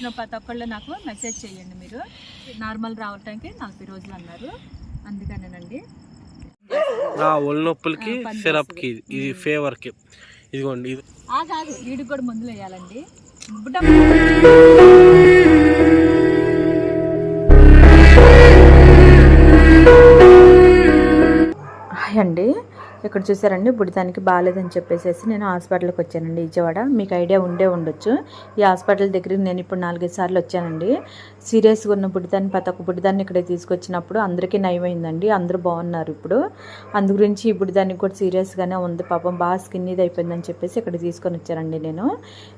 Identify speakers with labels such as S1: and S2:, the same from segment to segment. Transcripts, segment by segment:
S1: చూసిన ప్రతి ఒక్కళ్ళు నాకు మెసేజ్ చేయండి మీరు. నార్మల్ రావటానికి నలభై రోజులు అన్నారు. అందుకనేనండి.
S2: ఆ ఒళ్ళు నొప్పులకి సిరప్కి. ఇది ఫేవర్కి. ఇదిగోండి ఇది.
S1: ఆ కాదు వీడికి కూడా మందులు వేయాలండి. అండి. ఇక్కడ చూసారండి బుడిదానికి బాగాలేదని చెప్పేసి నేను హాస్పిటల్కి వచ్చానండి విజయవాడ. మీకు ఐడియా ఉండే ఉండొచ్చు. ఈ హాస్పిటల్ దగ్గరికి నేను ఇప్పుడు నాలుగైదు సార్లు వచ్చానండి. సీరియస్గా ఉన్న బుడిదాన్ని ప్రతి ఒక్క బుడిదాన్ని ఇక్కడ తీసుకొచ్చినప్పుడు అందరికీ నయమైందండి. అందరూ బాగున్నారు ఇప్పుడు. అందు గురించి ఈ బుడిదానికి కూడా సీరియస్గానే ఉంది. పాపం బాగా స్కిన్ ఇది అయిపోయిందని చెప్పేసి ఇక్కడ తీసుకొని వచ్చానండి నేను.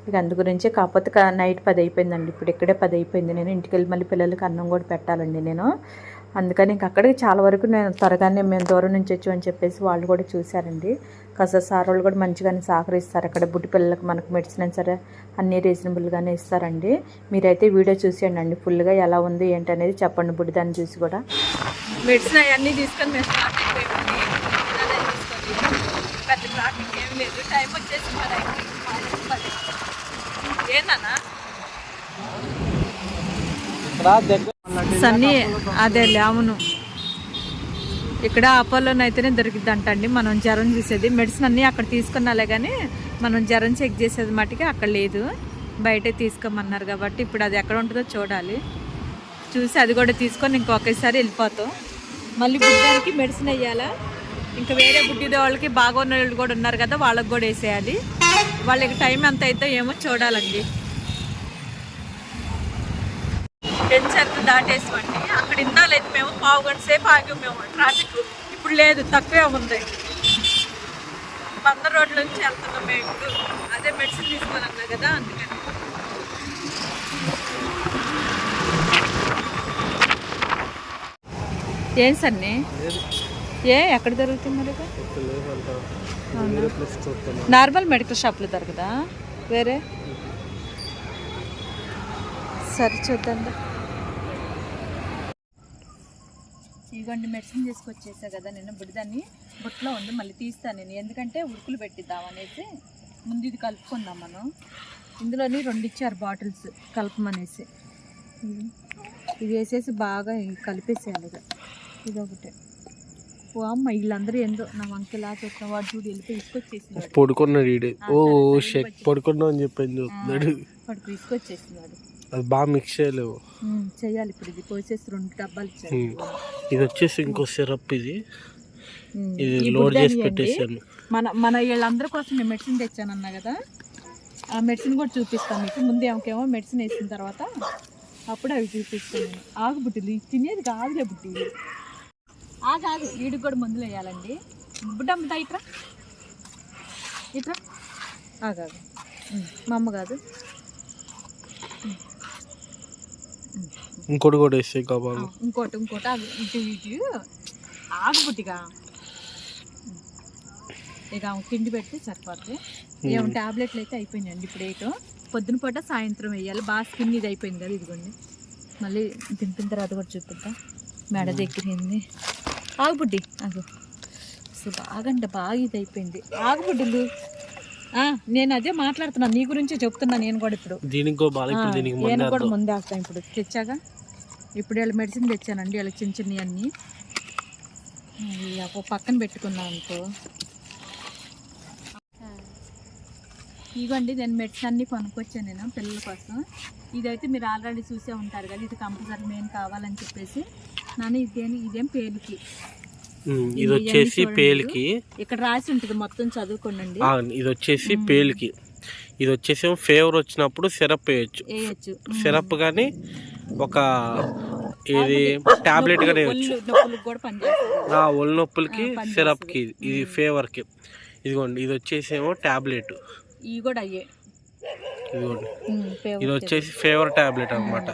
S1: ఇక అందు గురించి కాకపోతే నైట్ పది అయిపోయిందండి. ఇప్పుడు ఇక్కడే పది అయిపోయింది. నేను ఇంటికి వెళ్ళి మళ్ళీ పిల్లలకి అన్నం కూడా పెట్టాలండి నేను. అందుకని ఇంక అక్కడికి చాలా వరకు నేను త్వరగానే మేము దూరం నుంచి వచ్చాం అని చెప్పేసి వాళ్ళు కూడా చూశారండి. కాస్త సార్ వాళ్ళు కూడా మంచిగానే సహకరిస్తారు. అక్కడ బుడ్డి పిల్లలకు మనకు మెడిసిన్ అయినా సరే అన్నీ రీజనబుల్గానే ఇస్తారండి. మీరైతే వీడియో చూసేయండి అండి. ఫుల్గా ఎలా ఉంది ఏంటి అనేది చెప్పండి బుడ్డి దాన్ని చూసి కూడా. మెడిసిన్ అవన్నీ తీసుకొని మేము స్టార్ట్ అయిపోయామండి ఇలానే తీసుకొని పెద్ద ట్రాఫిక్ ఏం లేదు. టైం వచ్చేసి మరి ఏందన్నా సన్నీ అదే అవును. ఇక్కడ అపోలోనైతేనే దొరికిద్ది అంటండి మనం జ్వరం చూసేది. మెడిసిన్ అన్నీ అక్కడ తీసుకున్నాలే కానీ మనం జ్వరం చెక్ చేసేది మటుకి అక్కడ లేదు. బయటే తీసుకోమన్నారు కాబట్టి ఇప్పుడు అది ఎక్కడ ఉంటుందో చూడాలి. చూసి అది కూడా తీసుకొని ఇంకొకేసారి వెళ్ళిపోతాం. మళ్ళీ బుడ్డానికి మెడిసిన్ వేయాలా? ఇంకా వేరే బుడ్డిదే వాళ్ళకి బాగున్న వాళ్ళు కూడా ఉన్నారు కదా వాళ్ళకి కూడా వేసేయాలి. వాళ్ళకి టైం ఎంత అయితే ఏమో చూడాలండి. పెంచర్లు దాటేసామండి. అక్కడ ఇందాలైతే మేము పావు గంట సేపు ఆగాం మేము. ట్రాఫిక్ ఇప్పుడు లేదు తక్కువే ఉంది. వంద రోడ్ల నుంచి వెళ్తున్నాం మేము ఇప్పుడు. అదే మెడిసిన్ తీసుకోవాలన్నా కదా అందుకని. ఏం సన్ని? ఏ ఎక్కడ దొరుకుతుంది మరి ఇది? నార్మల్ మెడికల్ షాప్లో దొరకదా? వేరే? సరే చూద్దాం ఇదిగోండి మెడిసిన్ తీసుకొచ్చేసా కదా నేను బుడిదాన్ని. బుట్టలో ఉంది మళ్ళీ తీస్తాను నేను. ఎందుకంటే ఉడుకులు పెట్టిద్దాం అనేసి ముందు ఇది కలుపుకుందాం మనం. ఇందులోని రెండు ఇచ్చారు బాటిల్స్ కలపమనేసి. ఇది- వేసేసి బాగా కలిపేసేయాలి ఇక ఇది ఒకటే ఓ అమ్మ వీళ్ళందరూ ఏందో నా వంకలా చెప్పిన వాడు చూడు వెళ్ళిపోయి తీసుకొచ్చేసినాడు.
S2: పడుకున్నాడు ఓ షెక్. పడుకున్నా అని చెప్పింది చూస్తున్నాడు.
S1: వాడు తీసుకొచ్చేసినాడు.
S2: అది బాగా మిక్స్ చేయలేవు.
S1: ఉమ్, చెయ్యాలి ఇప్పుడు ఇది. పోసేసి రెండు డబ్బాలు.
S2: ఇది వచ్చేసి ఇంకో సిరప్ ఇది. ఇది లోడ్ చేసి పెట్టేసాను
S1: మన మన వీళ్ళందరి కోసం నేను మెడిసిన్ తెచ్చానన్నా కదా. ఆ మెడిసిన్ కూడా చూపిస్తాను మీకు. ముందు ఏమకేమో మెడిసిన్ వేసిన తర్వాత అప్పుడు అవి చూపిస్తాను. ఆగు బుట్టిలు ఇది తినేది కాదులే బుట్టి ఆ కాదు వీడికి కూడా మందులు వేయాలండి. బుడ్డమ్మ ఇట్రా. ఇట్రా. ఆ కాదు ఉమ్, మా అమ్మ కాదు.
S2: ఇంకోటి కూడా వేస్తే
S1: ఆ,
S2: కావాలి
S1: ఇంకోటి ఇంకోటి ఆగు ఇటు ఇటు. ఆగు బుట్టిగా ఇక తిండి పెడితే సరిపోద్ది. ఏం టాబ్లెట్లు అయితే అయిపోయినాయండి ఇప్పుడు ఏటో. పొద్దున పూట సాయంత్రం వేయాలి. బాగా స్కిన్ ఇది అయిపోయింది కదా ఇదిగోండి. మళ్ళీ తింపిన తర్వాత కూడా చూపిద్దా మెడ దగ్గరింది. ఆగుబుడ్డి ఆగు. అసలు బాగంటే బాగా ఇది అయిపోయింది. ఆగుబుడ్డులు నేను అదే మాట్లాడుతున్నాను నీ గురించే చెప్తున్నా నేను కూడా ఇప్పుడు. నేను కూడా ముందే వస్తాను ఇప్పుడు. తెచ్చాగా? ఇప్పుడు వీళ్ళ మెడిసిన్ తెచ్చానండి. వీళ్ళకి చిన్న చిన్నవి అన్నీ. ఒక పక్కన పెట్టుకున్నాను అనుకో. ఇవ్వండి నేను మెడిసిన్ అన్ని కొనుక్కొచ్చాను నేను పిల్లల కోసం. ఇదైతే మీరు ఆల్రెడీ చూసే ఉంటారు కదా ఇది కంపల్సరీ మెయిన్ కావాలని చెప్పేసి. నాన్న ఇదేం ఇదేం పేలుకి.
S2: ఉమ్, ఇది వచ్చేసి. పేలికి.
S1: ఇక్కడ రాసి ఉంటుంది మొత్తం చదువుకోండి
S2: ఇది వచ్చేసి పేలికి. ఇది వచ్చేసి ఫేవర్ వచ్చినప్పుడు సిరప్ వేయచ్చు. సిరప్ కానీ ఒక ఇది టాబ్లెట్ గానే ఆ ఒళ్ళు నొప్పులకి సిరప్కి ఇది ఫేవర్కి. ఇదిగోండి ఇది వచ్చేసి టాబ్లెట్.
S1: ఇవి కూడా అయ్యే.
S2: ఇదిగోండి. ఇది వచ్చేసి ఫేవర్ టాబ్లెట్ అనమాట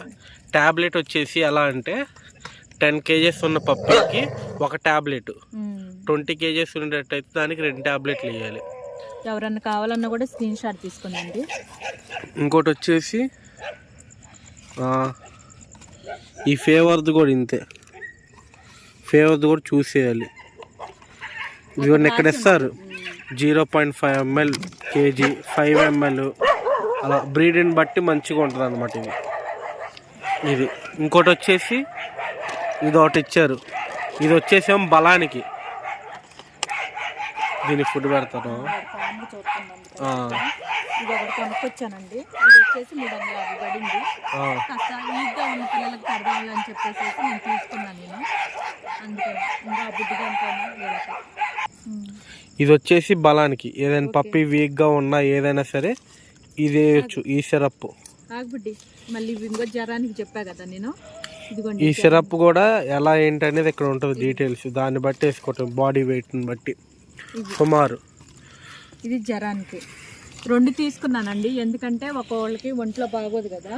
S2: టాబ్లెట్ వచ్చేసి ఎలా అంటే టెన్ కేజెస్ ఉన్న పప్పీకి ఒక టాబ్లెట్. ట్వంటీ కేజెస్ ఉండేటైతే దానికి రెండు టాబ్లెట్లు వేయాలి
S1: ఎవరన్నా కావాలన్నా కూడా స్క్రీన్ షాట్ తీసుకునండి
S2: ఇంకోటి వచ్చేసి ఈ ఫేవర్ది కూడా ఇంతే. ఫేవర్ది కూడా చూసేయాలి. ఇవన్నీ ఎక్కడ ఇస్తారు? Zero point five ML KG five ML. అలా బ్రీడ్ని బట్టి మంచిగా ఉంటుంది అనమాట ఇది. ఇది. ఇంకోటి వచ్చేసి ఇది ఒకటి ఇచ్చారు. ఇది వచ్చేసేమో బలానికి. దీని ఫుడ్ పెడతాను. ఆ,
S1: ఇది ఒకటి కొనుక్కొచ్చానండి. ఇది వచ్చేసి మూడు వందల యాభై పడింది.
S2: ఆ,
S1: కాస్త ఈగ్గా ఉన్న పిల్లలకు పడదాము అని చెప్పేసి నేను తీసుకున్నాను నేను. అందుకని ఇంకా బుద్ధిగా అనుకోను వీళ్ళకి. ఉమ్.
S2: ఇది వచ్చేసి బలానికి. ఏదైనా పప్పి వీక్గా ఉన్నా ఏదైనా సరే ఇది వేయచ్చు ఈ సిరప్
S1: ఆగుబుడ్డి మళ్ళీ ఇంకో జ్వరానికి చెప్పా కదా నేను.
S2: ఈ సిరప్ కూడా ఎలా ఏంటి అనేది ఇక్కడ ఉంటుంది డీటెయిల్స్. దాన్ని బట్టి వేసుకోవటం బాడీ వెయిట్ని బట్టి. సుమారు.
S1: ఇది జ్వరానికి రెండు తీసుకున్నానండి. ఎందుకంటే ఒక్కొక్కళ్ళకి ఒంట్లో బాగోదు కదా.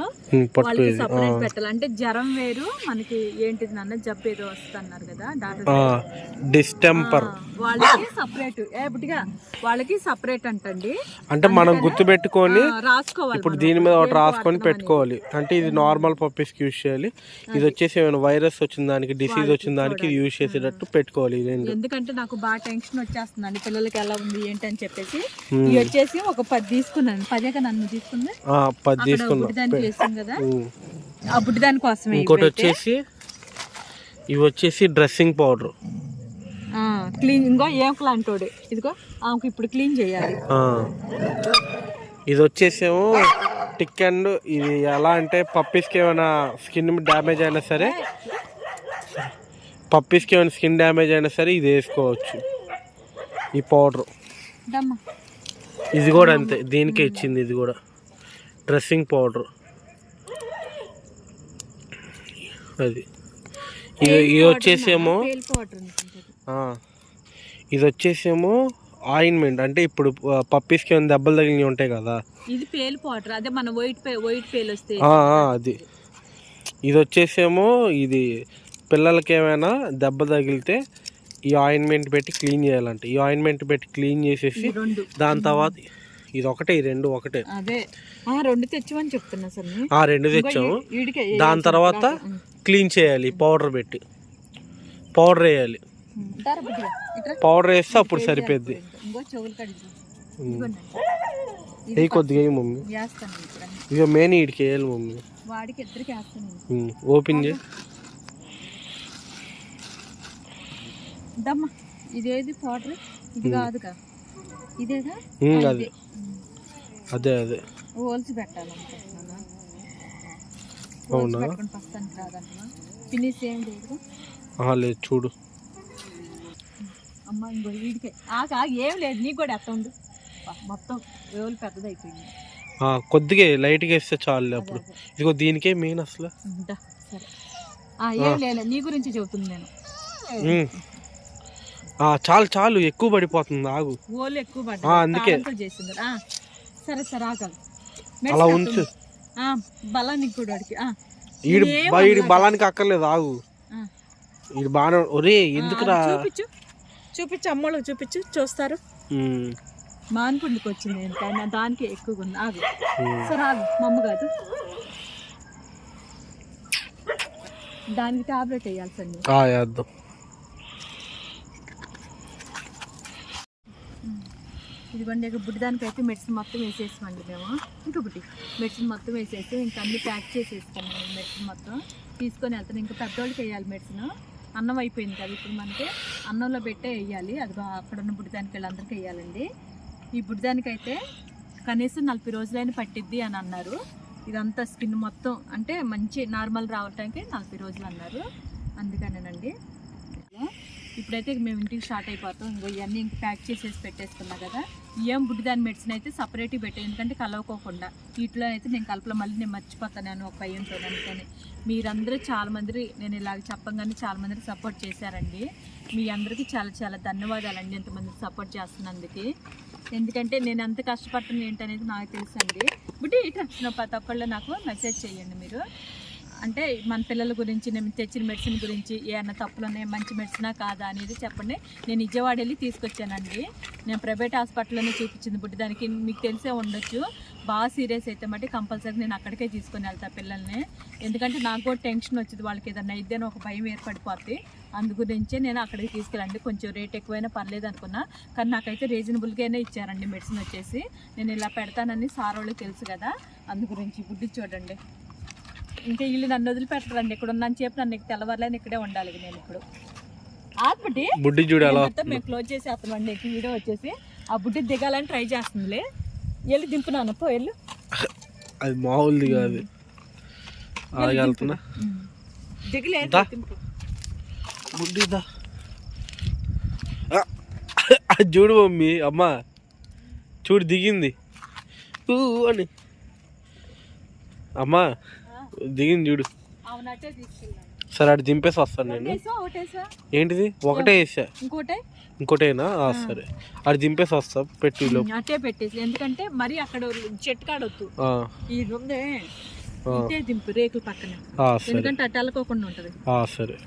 S1: వాళ్ళకి
S2: ఇది
S1: సపరేట్ పెట్టాలి. అంటే జ్వరం వేరు మనకి ఏంటిది నాన్న జబ్బు ఏదో వస్తుంది అన్నారు కదా డాక్టర్
S2: డిస్టెంపర్.
S1: వాళ్ళకి సపరేట్ ఏ బుట్టిగా వాళ్ళకి సపరేట్ అంటండి.
S2: అంటే మనం గుర్తు పెట్టుకొని
S1: రాసుకోవాలి
S2: ఇప్పుడు. దీని మీద ఒకటి రాసుకొని పెట్టుకోవాలి. అంటే ఇది నార్మల్ పప్పీస్కి యూజ్ చేయాలి. ఇది వచ్చేసి ఏమైనా వైరస్ వచ్చిన దానికి డిసీజ్ వచ్చిన దానికి ఇది యూజ్ చేసేటట్టు పెట్టుకోవాలి ఇది.
S1: ఎందుకంటే నాకు బాగా టెన్షన్ వచ్చేస్తుందండి. పిల్లలకి ఎలా ఉంది ఏంటి అని చెప్పేసి. ఇవి వచ్చేసి ఒక పది తీసుకున్నాను. పదే కదా నన్ను తీసుకుంది.
S2: ఆ, పది
S1: అక్కడ
S2: తీసుకున్నా.
S1: బుడ్డిదానికి వేసాం కదా.
S2: ఉమ్.
S1: ఆ బుడ్డిదాని కోసమే ఇవి
S2: ఇంకోటి. వచ్చేసి ఇవి వచ్చేసి డ్రెస్సింగ్ పౌడర్.
S1: క్లీన్ ఇంకో ఏం అంటోడు ఇదిగో ఆమెకు ఇప్పుడు క్లీన్ చేయాలి.
S2: ఇది వచ్చేసేమో టిక్ అండ్ ఇది ఎలా అంటే పప్పీస్కి ఏమైనా స్కిన్ డ్యామేజ్ అయినా సరే పప్పీస్కి ఏమైనా స్కిన్ డ్యామేజ్ అయినా సరే ఇది వేసుకోవచ్చు. ఈ పౌడర్. ఇది కూడా అంతే దీనికే ఇచ్చింది ఇది కూడా. డ్రెస్సింగ్ పౌడర్ అది. ఇది ఇది వచ్చేసేమో ఇది వచ్చేసేమో ఆయింట్మెంట్ అంటే ఇప్పుడు పప్పీస్కి ఏమైనా దెబ్బలు తగిలినవి ఉంటాయి కదా.
S1: ఇది పేల్ పౌడర్ అదే మన వైట్ పే వైట్ పేల్ వస్తే.
S2: అది. ఇది వచ్చేసేమో ఇది పిల్లలకి ఏమైనా దెబ్బ తగిలితే ఈ ఆయింట్మెంట్ పెట్టి క్లీన్ చేయాలంట. ఈ ఆయింట్మెంట్ పెట్టి క్లీన్ చేసేసి దాని తర్వాత ఇది ఒకటే ఈ రెండు ఒకటే.
S1: ఆ రెండు తెచ్చమని చెప్తున్నా సార్
S2: రెండు తెచ్చాము. దాని తర్వాత క్లీన్ చేయాలి పౌడర్ పెట్టి. పౌడర్ వేయాలి. పౌడర్ వేస్తే అప్పుడు సరిపోద్ది. వేయి కొద్దిగా మమ్మీ. ఇక మెయిన్ వీడికి వేయాలి మమ్మీ. ఓపెన్ చేయి.
S1: దమ్మా. ఇదేది పౌడర్? ఇది కాదుగా. ఆ,
S2: అది. అదే అదే.
S1: హోల్స్ పెట్టాలనుకుంటున్నాను?
S2: అవునా?
S1: పెట్టుకుని ప్రస్తుతానికి రాదంటున్నా. ఫినిష్ ఏం లేదు.
S2: లేదు చూడు.
S1: అమ్మ ఇంకో వీడికే. ఆక ఏం లేదు నీకు కూడా ఎత్త ఉండు. పా, మొత్తం వేవులు పెద్దదైపోయింది.
S2: కొద్దిగా లైట్గా వేస్తే చాలు అప్పుడు. ఇదిగో దీనికే మెయిన్ అసలు.
S1: సరే. ఏం లేదు నీ గురించి చెబుతుంది నేను.
S2: చాలు చాలు ఎక్కువ పడిపోతుంది ఆగు.
S1: ఎక్కువ పడ్డా
S2: అందుకే.
S1: చేసింది సరే సరే
S2: అలా ఉంచు.
S1: బలానికి కూడా
S2: ఈడు. బలానికి అక్కర్లేదు ఆగు. ఈడు బాగా ఒరే ఎందుకురా?
S1: చూపించు. చూపించు అమ్మోళ్ళకి చూపించు చూస్తారు. మాన్పుండికి వచ్చింది ఎంతైనా దానికి ఎక్కువగా ఉంది. ఆగు. సరే ఆగు మా అమ్మ కాదు. దానికి టాబ్లెట్ వేయాల్సింది.
S2: వేద్దాం.
S1: ఇదిగోండి ఇక బుడ్డిదానికి అయితే మెడిసిన్ మొత్తం వేసేసామండి మేము. ఇంకొకటి మెడిసిన్ మొత్తం వేసేసి ఇంకా అన్ని ప్యాక్ చేసేస్తాం మెడిసిన్ మొత్తం. తీసుకొని వెళ్తాను. ఇంకా పెద్దోళ్ళకి వేయాలి మెడిసిన్. అన్నం అయిపోయింది కదా ఇప్పుడు మనకి. అన్నంలో పెట్టే వేయాలి. అది అక్కడ ఉన్న బుడ్డిదానికి వీళ్ళందరికీ వేయాలండి. ఈ బుడ్డిదానికి అయితే కనీసం నలభై రోజులైనా పట్టిద్ది అని అన్నారు. ఇదంతా స్కిన్ మొత్తం అంటే మంచి నార్మల్ రావటానికి నలభై రోజులు అన్నారు. అందుకనేనండి. ఇప్పుడైతే మేము ఇంటికి స్టార్ట్ అయిపోతాం. ఇంకో ఇవన్నీ ఇంక ప్యాక్ చేసేసి పెట్టేసుకున్నా కదా. ఏం బుడ్డి దాని మెడిసిన్ అయితే సపరేట్గా పెట్టాను ఎందుకంటే కలవకోకుండా. వీటిలో అయితే నేను కలపలో మళ్ళీ నేను మర్చిపోతాను ఒక భయంతో అనుకొని మీరందరూ చాలామంది నేను ఇలాగ చెప్పగానే చాలామంది సపోర్ట్ చేశారండి. మీ అందరికీ చాలా చాలా ధన్యవాదాలండి ఎంతమందికి సపోర్ట్ చేస్తున్నందుకు. ఎందుకంటే నేను ఎంత కష్టపడుతున్నా ఏంటనేది నాకు తెలుసండి. బుడ్డి ఇటు వచ్చిన ప్రతి ఒక్కళ్ళు నాకు మెసేజ్ చేయండి మీరు. అంటే మన పిల్లల గురించి నేను తెచ్చిన మెడిసిన్ గురించి ఏమన్నా తప్పులు ఉన్నాయి మంచి మెడిసినా కాదా అనేది చెప్పండి. నేను విజయవాడ వెళ్ళి తీసుకొచ్చానండి. నేను ప్రైవేట్ హాస్పిటల్లోనే చూపించింది బుడ్డి దానికి. మీకు తెలిసే ఉండొచ్చు. బాగా సీరియస్ అయితే మట్టి కంపల్సరీ నేను అక్కడికే తీసుకొని వెళ్తాను పిల్లల్ని. ఎందుకంటే నాకు కూడా టెన్షన్ వచ్చింది వాళ్ళకి ఏదన్నా ఇద్దని ఒక భయం ఏర్పడిపోద్ది. అందు గురించే నేను అక్కడికి తీసుకెళ్ళండి. కొంచెం రేట్ ఎక్కువైనా పర్లేదు అనుకున్నా. కానీ నాకైతే రీజనబుల్గానే ఇచ్చారండి మెడిసిన్ వచ్చేసి. నేను ఇలా పెడతానని సార్ వాళ్ళకి తెలుసు కదా. అందు గురించి బుడ్డి చూడండి. ఇంకా వీళ్ళు నన్ను వదిలిపెట్టరండి. ఇక్కడ ఉన్నాను చెప్పి నన్ను తెల్లవారులేని ఇక్కడే ఉండాలి నేను ఇప్పుడు. ఆత్మటి
S2: బుడ్డి చూడు ఎలా
S1: మొత్తం మేము క్లోజ్ చేసేస్తామండి ఈ వీడియో వచ్చేసి ఆ బుడ్డి దిగాలని ట్రై చేస్తుందిలే. వెళ్ళి దింపునాను. పో వెళ్ళు
S2: అది మామూలుది కాదు.
S1: దిగలేదు
S2: బుడ్డిదా చూడు మమ్మీ అమ్మా. చూడు దిగింది. అని. అమ్మా. దిగింది చూడు. సరే అటు దింపేసి వస్తాను నేను. ఏంటిది? ఒకటే వేసా?
S1: ఇంకోటే?
S2: ఇంకోటేనా? సరే. అటు దింపేసి వస్తా పెట్టి
S1: అట్టే పెట్టేసి ఎందుకంటే మరి అక్కడ చెట్టు కాడొద్దు ఇది ఉందే దింపు రేకుల పక్కన. ఎందుకంటే అటు వెళ్ళకోకుండా ఉంటది.
S2: సరే.